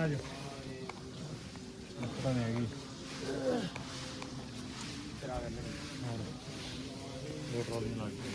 ਆ ਜਾ ਪਤਾ ਨਹੀਂ ਹੈਗੀ। ਹੋਰ। ਦੋ ਟਰਾਲੀ ਲੱਗ ਗਈ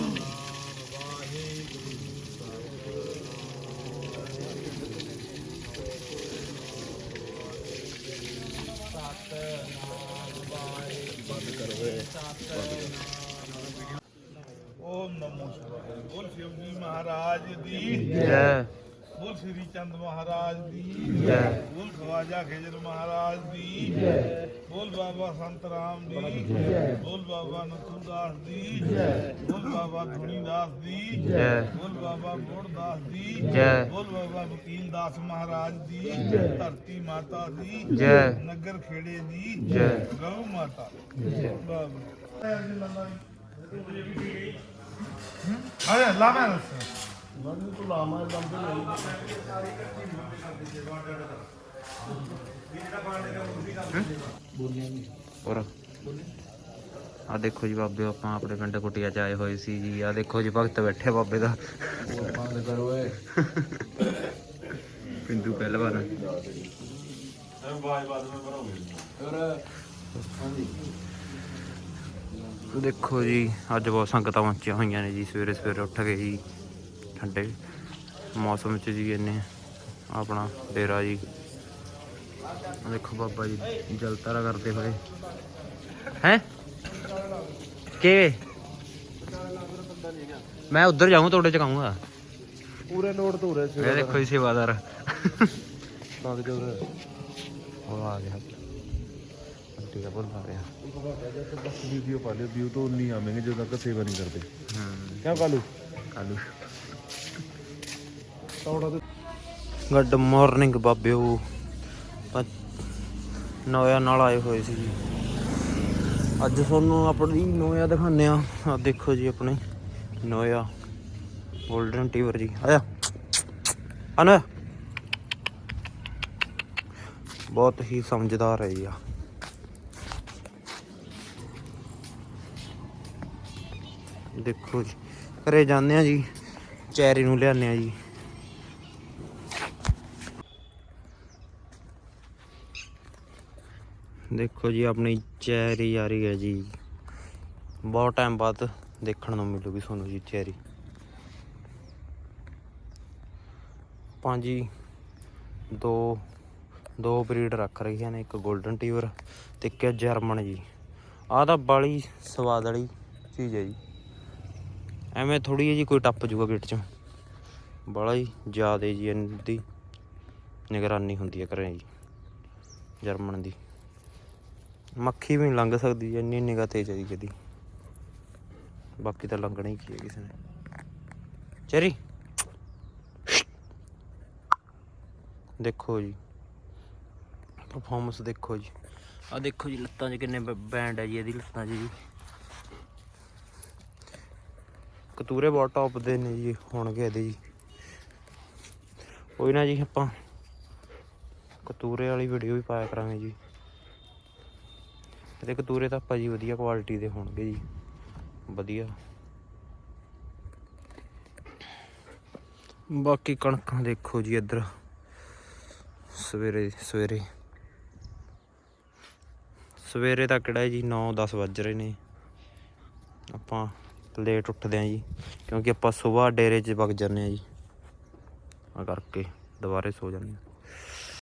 ਓਮ ਨਮੋ ਸ਼ਿਵਾਏ ਬੋਲ ਸ਼ਿਵ ਜੀ ਮਹਾਰਾਜ ਦੀ ਜੈ ਬੋਲ ਸ੍ਰੀ ਚੰਦ ਮਹਾਰਾਜ ਦੀ ਜੈ ਖਵਾਜਾ ਖੇਜਰ ਮਹਾਰਾਜ ਦੀ ਜੈ। ਬੋਲ ਬਾਬਾ ਸੰਤ ਰਾਮ ਦੀ ਜੈ ਬੋਲ ਬਾਬਾ ਨਥੂ ਦਾਸ ਦੀ ਜੈ। ਬੋਲ ਬਾਬਾ ਧੁਨੀ ਦਾਸ ਦੀ ਜੈ। ਬੋਲ ਬਾਬਾ ਮੋੜ ਦਾਸ ਦੀ ਜੈ। ਬੋਲ ਬਾਬਾ ਵਕੀਲ ਦਾਸ ਮਹਾਰਾਜ ਦੀ ਧਰਤੀ ਮਾਤਾ ਦੀ ਜੈ। ਨਗਰ ਖੇੜੇ ਦੀ ਜੈ। ਗਊ ਮਾਤਾ ਜੈ। ਬਾਬਾ। ਆਇਆ ਲਾ ਮੈਂ ਮੈਨੂੰ ਤੂੰ ਲਾਮਾ ਲੰਬੇ ਨਹੀਂ ਹੋਰ? ਆ ਦੇਖੋ ਜੀ ਬਾਬੇ, ਆਪਾਂ ਆਪਣੇ ਪਿੰਡ ਕੁਟਿਆ ਚ ਆਏ ਹੋਏ ਸੀ ਜੀ। ਆ ਦੇਖੋ ਜੀ, ਭਗਤ ਬੈਠੇ ਬਾਬੇ ਦਾ। ਬੰਦ ਕਰੋ ਓਏ ਪਿੰਦੂ ਪਹਿਲਵਾਨ। ਫਿਰ ਹਾਂਜੀ ਦੇਖੋ ਜੀ, ਅੱਜ ਬਹੁਤ ਸੰਗਤਾਂ ਪਹੁੰਚੀਆਂ ਹੋਈਆਂ ਨੇ ਜੀ। ਸਵੇਰੇ ਸਵੇਰੇ ਉੱਠ ਕੇ ਜੀ, ਠੰਡੇ ਮੌਸਮ ਚ ਜੀ ਇੰਨੇ ਆਪਣਾ ਡੇਰਾ ਜੀ। ਦੇਖੋ ਬਾਬਾ ਜੀ ਜਲਤਾਰਾ ਕਰਦੇ ਹੋਏ। ਹੈ? ਕਿ ਮੈਂ ਉੱਧਰ ਜਾਊਂ ਤੁਹਾਡੇ ਚ ਕਹੂੰਗਾ ਪੂਰੇ ਨੋਟ ਤੋਂ ਉਰੇ ਇਹ ਦੇਖੋ ਜੀ ਸੇਵਾਦਾਰ। ਲੱਗ ਜਾ ਉਰੇ। ਉਹ ਆ ਗਿਆ। ਠੀਕ ਆ ਬੋਲ ਆ ਰਿਹਾ। ਵੀਡੀਓ ਪਾ ਲਿਓ ਵਿਊ ਤੋਂ ਨਹੀਂ ਆਵੇਂਗੇ ਜਦੋਂ ਤੱਕ ਸੇਵਾ ਨਹੀਂ ਕਰਦੇ। ਹੂੰ। ਕਿਉਂ ਕਾਲੂ? ਕਾਲੂ। ਤੌੜਾ ਗੁੱਡ ਮਾਰਨਿੰਗ ਬਾਬਿਓ। ਆਪਾਂ ਨੋਇਆ ਨਾਲ ਆਏ ਹੋਏ ਸੀ ਜੀ। ਅੱਜ ਤੁਹਾਨੂੰ ਆਪਣੀ ਨੋਇਆ ਦਿਖਾਉਂਦੇ ਆ ਆ ਦੇਖੋ ਜੀ ਆਪਣੇ ਨੋਇਆ 골ਡਨ ਟੀਵਰ ਜੀ। ਆਇਆ। ਅਨ। ਬਹੁਤ ਹੀ ਸਮਝਦਾਰ ਹੈ ਜੀ ਆ। ਦੇਖੋ ਜੀ। ਘਰੇ ਜਾਂਦੇ ਆ ਜੀ। ਚੈਰੀ ਨੂੰ ਲਿਆਉਂਦੇ ਆ ਜੀ। ਦੇਖੋ ਜੀ, ਆਪਣੀ ਚੈਰੀ ਆ ਰਹੀ ਹੈ ਜੀ। ਬਹੁਤ ਟਾਈਮ ਬਾਅਦ ਦੇਖਣ ਨੂੰ ਮਿਲੂਗੀ ਤੁਹਾਨੂੰ ਜੀ ਚੈਰੀ। ਪੰਜ ਦੋ ਦੋ ਬਰੀਡ ਰੱਖ ਰਹੀਆਂ ਨੇ, ਇੱਕ 골ਡਨ ਟੀਵਰ ਤੇ ਇੱਕ ਹੈ ਜਰਮਨ ਜੀ। ਆਹ ਤਾਂ ਬਾਲੀ ਸਵਾਦ ਵਾਲੀ ਚੀਜ਼ ਹੈ ਜੀ। ਐਵੇਂ ਥੋੜੀ ਜਿਹੀ ਕੋਈ ਟੱਪ ਜੂਗਾ ਗੇਟ ਚ। ਬੜਾ ਹੀ ਜ਼ਿਆਦਾ ਜੀ ਇਹਦੀ ਨਿਗਰਾਨੀ ਹੁੰਦੀ ਹੈ ਘਰੇ ਜੀ ਜਰਮਨ ਦੀ। ਮੱਖੀ ਵੀ ਨਹੀਂ ਲੰਘ ਸਕਦੀ, ਇੰਨੀ ਨਿਗਾਹ ਤੇਜ਼ ਹੈ ਜੀ ਇਹਦੀ ਬਾਕੀ ਤਾਂ ਲੰਘਣਾ ਹੀ ਕੀ ਹੈ ਕਿਸੇ ਨੇ। ਚਰੀ। ਦੇਖੋ ਜੀ। ਪਰਫਾਰਮੈਂਸ ਦੇਖੋ ਜੀ। ਆ ਦੇਖੋ ਜੀ ਲੱਤਾਂ 'ਚ ਕਿੰਨੇ ਬੈਂਡ ਹੈ ਜੀ, ਇਹਦੀ ਲੱਤਾਂ 'ਚ ਜੀ। ਕਤੂਰੇ ਬਹੁਤ ਟੌਪ ਦੇ ਨੇ ਜੀ, ਹੋਣਗੇ ਇਹਦੇ ਜੀ। ਕੋਈ ਨਾ ਜੀ ਆਪਾਂ ਕਤੂਰੇ ਵਾਲੀ ਵੀਡੀਓ ਵੀ ਪਾਇਆ ਕਰਾਂਗੇ ਜੀ। ਇਹਦੇ ਕਤੂਰੇ ਤਾਂ ਆਪਾਂ ਜੀ ਵਧੀਆ ਕੁਆਲਿਟੀ ਦੇ ਹੋਣਗੇ ਜੀ। ਵਧੀਆ। ਬਾਕੀ ਕਣਕਾਂ ਦੇਖੋ ਜੀ ਇੱਧਰ। ਸਵੇਰੇ ਸਵੇਰੇ। ਸਵੇਰੇ ਤਾਂ ਕਿਹੜਾ ਜੀ 9-10 ਵੱਜ ਰਹੇ ਨੇ। ਆਪਾਂ ਲੇਟ ਉੱਠਦੇ ਆਂ ਜੀ, ਕਿਉਂਕਿ ਆਪਾਂ ਸਵੇਰ ਡੇਰੇ 'ਚ ਵਗ ਜਾਂਦੇ ਆ ਜੀ। ਆ ਕਰਕੇ ਦੁਬਾਰੇ ਸੋ ਜਾਂਦੇ ਹਾਂ।